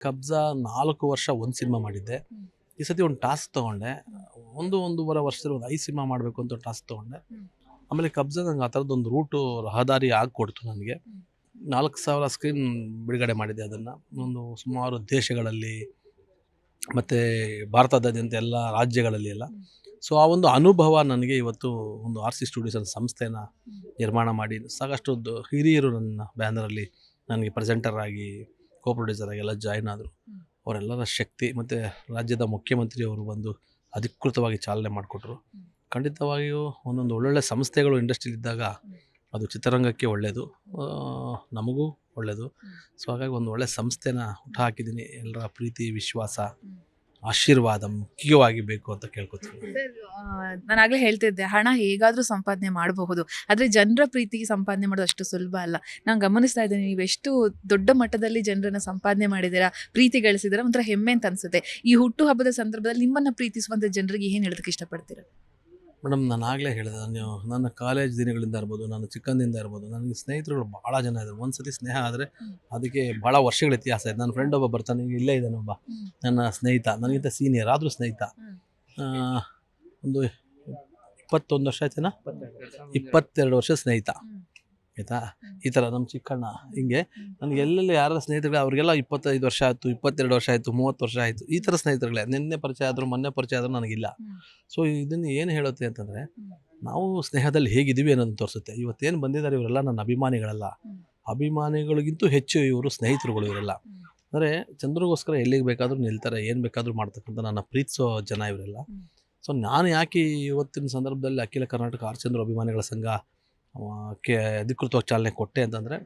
ಕಬ್ಜಾ ನಾಲ್ಕು ವರ್ಷ ಒಂದು ಸಿನಿಮಾ ಮಾಡಿದ್ದೆ ಈ ಸತಿ ಒಂದು ಟಾಸ್ಕ್ ತೊಗೊಂಡೆ ಒಂದು ಒಂದೂವರೆ ವರ್ಷದಲ್ಲಿ ಒಂದು ಐದು ಸಿನಿಮಾ ಮಾಡಬೇಕು ಅಂತ ಟಾಸ್ಕ್ ತೊಗೊಂಡೆ ಆಮೇಲೆ ಕಬ್ಜಾ ನಂಗೆ ಆ ಥರದ್ದೊಂದು ರೂಟು ರಹದಾರಿ ಆಗಿಕೊಡ್ತು ನನಗೆ. ನಾಲ್ಕು ಸಾವಿರ ಸ್ಕ್ರೀನ್ ಬಿಡುಗಡೆ ಮಾಡಿದ್ದೆ ಅದನ್ನು ಒಂದು ಸುಮಾರು ದೇಶಗಳಲ್ಲಿ, ಮತ್ತು ಭಾರತದಾದ್ಯಂತ ಎಲ್ಲ ರಾಜ್ಯಗಳಲ್ಲಿ ಎಲ್ಲ. ಸೊ ಆ ಒಂದು ಅನುಭವ ನನಗೆ ಇವತ್ತು ಒಂದು ಆರ್ ಸಿ ಸ್ಟುಡಿಯೋಸ್ ಅನ್ನೋ ಸಂಸ್ಥೆನ ನಿರ್ಮಾಣ ಮಾಡಿ, ಸಾಕಷ್ಟು ಹಿರಿಯರು ನನ್ನ ಬ್ಯಾನರಲ್ಲಿ ನನಗೆ ಪ್ರೆಸೆಂಟರ್ ಆಗಿ ಕೋ ಪ್ರೊಡ್ಯೂಸರ್ ಆಗಿ ಎಲ್ಲ ಜಾಯ್ನ್ ಆದರು ಅವರೆಲ್ಲರ ಶಕ್ತಿ ಮತ್ತು ರಾಜ್ಯದ ಮುಖ್ಯಮಂತ್ರಿಯವರು ಬಂದು ಅಧಿಕೃತವಾಗಿ ಚಾಲನೆ ಮಾಡಿಕೊಟ್ರು. ಖಂಡಿತವಾಗಿಯೂ ಒಂದೊಂದು ಒಳ್ಳೊಳ್ಳೆ ಸಂಸ್ಥೆಗಳು ಇಂಡಸ್ಟ್ರಿಲಿದ್ದಾಗ. ಅದು ಚಿತ್ರರಂಗಕ್ಕೆ ಒಳ್ಳೆಯದು ನಮಗೂ ಒಳ್ಳೆಯದು. ಸೊ ಹಾಗಾಗಿ ಒಂದು ಒಳ್ಳೆ ಸಂಸ್ಥೆನ ಹುಟ್ಟು ಹಾಕಿದ್ದೀನಿ ಎಲ್ಲರ ಪ್ರೀತಿ ವಿಶ್ವಾಸ. ಆಶೀರ್ವಾದ ಮುಖ್ಯವಾಗಿ ಬೇಕು ಅಂತ ಕೇಳ್ಕೊತೀನಿ. ನಾನು ಆಗ್ಲೇ ಹೇಳ್ತಿದ್ದೆ, ಹಣ ಹೇಗಾದ್ರೂ ಸಂಪಾದನೆ ಮಾಡಬಹುದು, ಆದ್ರೆ ಜನರ ಪ್ರೀತಿಗೆ ಸಂಪಾದನೆ ಮಾಡೋದು ಅಷ್ಟು ಸುಲಭ ಅಲ್ಲ. ನಾನು ಗಮನಿಸ್ತಾ ಇದ್ದೀನಿ, ನೀವು ಎಷ್ಟು ದೊಡ್ಡ ಮಟ್ಟದಲ್ಲಿ ಜನರನ್ನ ಸಂಪಾದನೆ ಮಾಡಿದ್ದೀರಾ, ಪ್ರೀತಿ ಗಳಿಸಿದ್ದೀರಾ, ಒಂಥರ ಹೆಮ್ಮೆ ಅಂತ ಅನ್ಸುತ್ತೆ. ಈ ಹುಟ್ಟು ಹಬ್ಬದ ಸಂದರ್ಭದಲ್ಲಿ ನಿಮ್ಮನ್ನ ಪ್ರೀತಿಸುವಂತ ಜನರಿಗೆ ಏನು ಹೇಳೋದಕ್ಕೆ ಇಷ್ಟಪಡ್ತೀರಾ? ಮೇಡಮ್ ನಾನು ಆಗಲೇ ಹೇಳಿದೆ ನಾನು ನನ್ನ ಕಾಲೇಜ್ ದಿನಗಳಿಂದ ಇರ್ಬೋದು ನನ್ನ ಚಿಕ್ಕಂದಿಂದ ಇರ್ಬೋದು ನನಗೆ ಸ್ನೇಹಿತರುಗಳು ಭಾಳ ಜನ ಇದ್ದಾರೆ. ಒಂದು ಸತಿ ಸ್ನೇಹ ಆದರೆ ಅದಕ್ಕೆ ಭಾಳ ವರ್ಷಗಳ ಇತಿಹಾಸ ಇದೆ. ನನ್ನ ಫ್ರೆಂಡ್ ಒಬ್ಬ ಬರ್ತಾನೆ ಈಗ ಇಲ್ಲೇ ಇದ್ದಾನೊಬ್ಬ ನನ್ನ ಸ್ನೇಹಿತ ನನಗಿಂತ ಸೀನಿಯರ್ ಆದರೂ ಸ್ನೇಹಿತ. ಒಂದು ಇಪ್ಪತ್ತೊಂದು ವರ್ಷ ಆಯ್ತೇನಾ? ಇಪ್ಪತ್ತೆರಡು ವರ್ಷ ಸ್ನೇಹಿತ. ಆಯಿತಾ? ಈ ಥರ ನಮ್ಮ ಚಿಕ್ಕಣ್ಣ ಹಿಂಗೆ ನನಗೆ ಎಲ್ಲೆಲ್ಲಿ ಯಾರ ಸ್ನೇಹಿತರುಗಳು ಅವರಿಗೆಲ್ಲ ಇಪ್ಪತ್ತೈದು ವರ್ಷ ಆಯಿತು ಇಪ್ಪತ್ತೆರಡು ವರ್ಷ ಆಯಿತು ಮೂವತ್ತು ವರ್ಷ ಆಯಿತು ಈ ಥರ ಸ್ನೇಹಿತರುಗಳೇ ನಿನ್ನೆ ಪರಿಚಯ ಆದರೂ ಮೊನ್ನೆ ಪರಿಚಯ ಆದರೂ ನನಗಿಲ್ಲ. ಸೊ ಇದನ್ನು ಏನು ಹೇಳುತ್ತೆ ಅಂತಂದರೆ ನಾವು ಸ್ನೇಹದಲ್ಲಿ ಹೇಗಿದ್ದೀವಿ ಅನ್ನೋದು ತೋರಿಸುತ್ತೆ. ಇವತ್ತೇನು ಬಂದಿದ್ದಾರೆ ಇವರೆಲ್ಲ ನನ್ನ ಅಭಿಮಾನಿಗಳಲ್ಲ. ಅಭಿಮಾನಿಗಳಿಗಿಂತ ಹೆಚ್ಚು ಇವರು ಸ್ನೇಹಿತರುಗಳು ಇವರೆಲ್ಲ. ಅಂದರೆ ಚಂದ್ರಗೋಸ್ಕರ ಎಲ್ಲಿಗೆ ಬೇಕಾದರೂ ನಿಲ್ತಾರೆ ಏನು ಬೇಕಾದರೂ ಮಾಡ್ತಕ್ಕಂಥ ನನ್ನ ಪ್ರೀತಿಸೋ ಜನ ಇವರೆಲ್ಲ. ಸೊ ನಾನು ಯಾಕೆ ಇವತ್ತಿನ ಸಂದರ್ಭದಲ್ಲಿ ಅಖಿಲ ಕರ್ನಾಟಕ ಆರ್ಚಂದ್ರ ಅಭಿಮಾನಿಗಳ ಸಂಘ ಕೆ ಅಧಿಕೃತವಾಗಿ ಚಾಲನೆ ಕೊಟ್ಟೆ ಅಂತಂದರೆ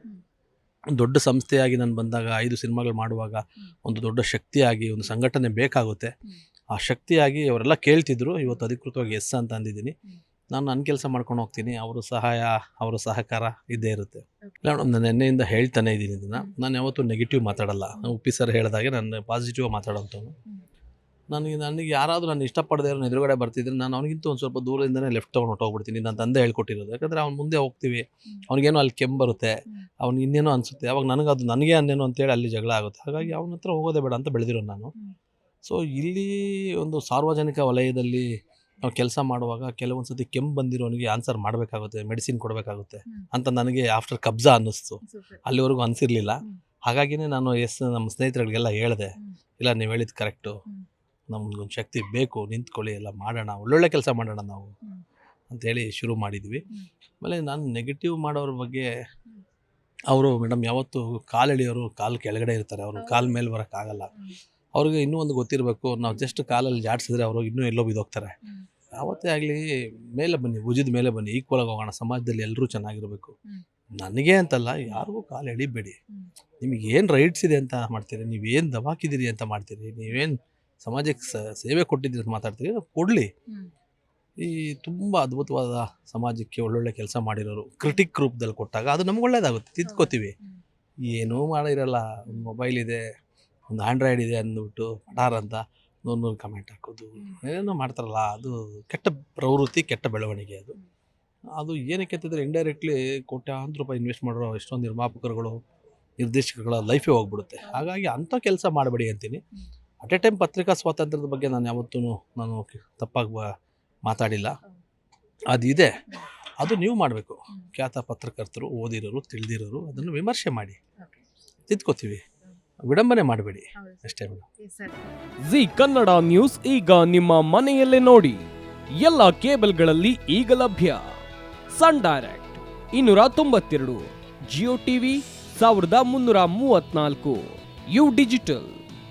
ದೊಡ್ಡ ಸಂಸ್ಥೆಯಾಗಿ ನಾನು ಬಂದಾಗ ಐದು ಸಿನಿಮಾಗಳು ಮಾಡುವಾಗ ಒಂದು ದೊಡ್ಡ ಶಕ್ತಿಯಾಗಿ ಒಂದು ಸಂಘಟನೆ ಬೇಕಾಗುತ್ತೆ. ಆ ಶಕ್ತಿಯಾಗಿ ಅವರೆಲ್ಲ ಕೇಳ್ತಿದ್ರು ಇವತ್ತು ಅಧಿಕೃತವಾಗಿ ಎಸ್ ಅಂತ ಅಂದಿದ್ದೀನಿ. ನಾನು ನನ್ನ ಕೆಲಸ ಮಾಡ್ಕೊಂಡು ಹೋಗ್ತೀನಿ ಅವರು ಸಹಾಯ ಅವರ ಸಹಕಾರ ಇದ್ದೇ ಇರುತ್ತೆ. ಇಲ್ಲ ನಾನು ನೆನ್ನೆಯಿಂದ ಹೇಳ್ತಾನೆ ಇದ್ದೀನಿ ಇದನ್ನು. ನಾನು ಯಾವತ್ತೂ ನೆಗೆಟಿವ್ ಮಾತಾಡಲ್ಲ. ಉಪ್ಪಿ ಸರ್ ಹೇಳಿದಾಗೆ ನಾನು ಪಾಸಿಟಿವ್ ಮಾತಾಡೋಂಥವ್ನು. ನನಗೆ ನನಗೆ ಯಾರಾದರೂ ನಾನು ಇಷ್ಟಪಡದೆ ಇರೋ ಎದುರುಗಡೆ ಬರ್ತಿದ್ರೆ ನಾನು ಅವನಿಗಿಂತ ಒಂದು ಸ್ವಲ್ಪ ದೂರದಿಂದನೇ ಲೆಫ್ಟ್ ತೊಗೊಂಡು ಹೊಟ್ಟೋಗ್ಬಿಡ್ತೀನಿ ನನ್ನ ತಂದೆ ಹೇಳ್ಕೊಟ್ಟಿರೋದು. ಯಾಕಂದರೆ ಅವ್ನು ಮುಂದೆ ಹೋಗ್ತೀವಿ. ಅವ್ನಿಗೇನೋ ಅಲ್ಲಿ ಕೆಮ್ಮು ಬರುತ್ತೆ. ಅವ್ನಿಗೆ ಅವ್ನು ಇನ್ನೇನೋ ಅನಿಸುತ್ತೆ. ಅವಾಗ ನನಗೆ ಅದು ನನಗೆ ಅನ್ನೇನೋ ಅಂತೇಳಿ ಅಲ್ಲಿ ಜಗಳ ಆಗುತ್ತೆ. ಹಾಗಾಗಿ ಅವನ ಹತ್ರ ಹೋಗೋದೇ ಬೇಡ ಅಂತ ಬೆಳೆದಿರೋ ನಾನು. ಸೊ ಇಲ್ಲಿ ಒಂದು ಸಾರ್ವಜನಿಕ ವಲಯದಲ್ಲಿ ನಾವು ಕೆಲಸ ಮಾಡುವಾಗ ಕೆಲವೊಂದು ಸತಿ ಕೆಂಪು ಬಂದಿರೋನಿಗೆ ಆನ್ಸರ್ ಮಾಡಬೇಕಾಗುತ್ತೆ ಮೆಡಿಸಿನ್ ಕೊಡಬೇಕಾಗುತ್ತೆ ಅಂತ ನನಗೆ ಆಫ್ಟರ್ ಕಬ್ಜಾ ಅನ್ನಿಸ್ತು. ಅಲ್ಲಿವರೆಗೂ ಅನಿಸಿರ್ಲಿಲ್ಲ. ಹಾಗಾಗಿನೇ ನಾನು ಎಸ್ ನಮ್ಮ ಸ್ನೇಹಿತರುಗಳಿಗೆಲ್ಲ ಹೇಳಿದೆ. ಇಲ್ಲ ನೀವು ಹೇಳಿದ್ದು ಕರೆಕ್ಟು. ನಮ್ಗೊಂದು ಶಕ್ತಿ ಬೇಕು ನಿಂತ್ಕೊಳ್ಳಿ ಎಲ್ಲ ಮಾಡೋಣ ಒಳ್ಳೊಳ್ಳೆ ಕೆಲಸ ಮಾಡೋಣ ನಾವು ಅಂಥೇಳಿ ಶುರು ಮಾಡಿದ್ವಿ. ಆಮೇಲೆ ನಾನು ನೆಗೆಟಿವ್ ಮಾಡೋರ ಬಗ್ಗೆ ಅವರು ಮೇಡಮ್ ಯಾವತ್ತು ಕಾಲು ಎಳೆಯೋರು ಕಾಲು ಕೆಳಗಡೆ ಇರ್ತಾರೆ ಅವರು. ಕಾಲು ಮೇಲೆ ಬರೋಕ್ಕಾಗಲ್ಲ. ಅವ್ರಿಗೆ ಇನ್ನೂ ಒಂದು ಗೊತ್ತಿರಬೇಕು ನಾವು ಜಸ್ಟ್ ಕಾಲಲ್ಲಿ ಜಾಡಿಸಿದ್ರೆ ಅವರು ಇನ್ನೂ ಎಲ್ಲೋ ಬಿದ್ದೋಗ್ತಾರೆ. ಯಾವತ್ತೇ ಆಗಲಿ ಮೇಲೆ ಬನ್ನಿ ಭುಜದ ಮೇಲೆ ಬನ್ನಿ ಈಕ್ವಲ್ ಆಗಿ ಹೋಗೋಣ ಸಮಾಜದಲ್ಲಿ ಎಲ್ಲರೂ ಚೆನ್ನಾಗಿರಬೇಕು. ನನಗೆ ಅಂತಲ್ಲ ಯಾರಿಗೂ ಕಾಲು ಎಳಿಬೇಡಿ. ನಿಮಗೇನು ನಿಮಗೆ ಏನು ರೈಟ್ಸ್ ಇದೆ ಅಂತ ಮಾಡ್ತೀರಿ ನೀವೇನು ದಬಾಕಿದ್ದೀರಿ ಅಂತ ಮಾಡ್ತೀರಿ ನೀವೇನು ಸಮಾಜಕ್ಕೆ ಸೇವೆ ಕೊಟ್ಟಿದ್ದು ಮಾತಾಡ್ತೀವಿ. ಕೊಡಲಿ. ಈ ತುಂಬ ಅದ್ಭುತವಾದ ಸಮಾಜಕ್ಕೆ ಒಳ್ಳೊಳ್ಳೆ ಕೆಲಸ ಮಾಡಿರೋರು ಕ್ರಿಟಿಕ್ ರೂಪದಲ್ಲಿ ಕೊಟ್ಟಾಗ ಅದು ನಮ್ಗೆ ಒಳ್ಳೇದಾಗುತ್ತೆ. ತಿದ್ಕೋತೀವಿ. ಏನೂ ಮಾಡಿರಲ್ಲ. ಒಂದು ಮೊಬೈಲ್ ಇದೆ ಒಂದು ಆ್ಯಂಡ್ರಾಯ್ಡ್ ಇದೆ ಅಂದ್ಬಿಟ್ಟು ಪಟಾರ್ ಅಂತ ನೂರು ನೂರು ಕಮೆಂಟ್ ಹಾಕೋದು. ಏನೋ ಮಾಡ್ತಾರಲ್ಲ ಅದು ಕೆಟ್ಟ ಪ್ರವೃತ್ತಿ ಕೆಟ್ಟ ಬೆಳವಣಿಗೆ ಅದು. ಅದು ಏನಕ್ಕೆ ಅಂತಂದರೆ ಇಂಡೈರೆಕ್ಟ್ಲಿ ಕೋಟ್ಯಾಂತರ ರೂಪಾಯಿ ಇನ್ವೆಸ್ಟ್ ಮಾಡಿರೋ ಎಷ್ಟೊಂದು ನಿರ್ಮಾಪಕರುಗಳು ನಿರ್ದೇಶಕಗಳ ಲೈಫೇ ಹೋಗ್ಬಿಡುತ್ತೆ. ಹಾಗಾಗಿ ಅಂಥ ಕೆಲಸ ಮಾಡಬೇಡಿ ಅಂತೀನಿ. ಅಟ್ ಎ ಟೈಮ್ ಪತ್ರಿಕಾ ಸ್ವಾತಂತ್ರ್ಯದ ಬಗ್ಗೆ ನಾನು ಯಾವತ್ತೂ ನಾನು ತಪ್ಪಾಗಿ ಮಾತಾಡಿಲ್ಲ. ಅದಿದೆ. ಅದು ನೀವು ಮಾಡಬೇಕು. ಖ್ಯಾತ ಪತ್ರಕರ್ತರು, ಓದಿರೋರು, ತಿಳಿದಿರೋರು ಅದನ್ನು ವಿಮರ್ಶೆ ಮಾಡಿ. ತಿದ್ಕೋತೀವಿ. ವಿಡಂಬನೆ ಮಾಡಬೇಡಿ. ಅಷ್ಟೇ. ಜಿ ಕನ್ನಡ ನ್ಯೂಸ್ ಈಗ ನಿಮ್ಮ ಮನೆಯಲ್ಲೇ ನೋಡಿ. ಎಲ್ಲ ಕೇಬಲ್ಗಳಲ್ಲಿ ಈಗ ಲಭ್ಯ. ಸನ್ ಡೈರೆಕ್ಟ್ ಇನ್ನೂರ ತೊಂಬತ್ತೆರಡು, ಜಿಯೋ ಟಿವಿ ಸಾವಿರದ ಮುನ್ನೂರ ಮೂವತ್ನಾಲ್ಕು ಯು ಡಿಜಿಟಲ್.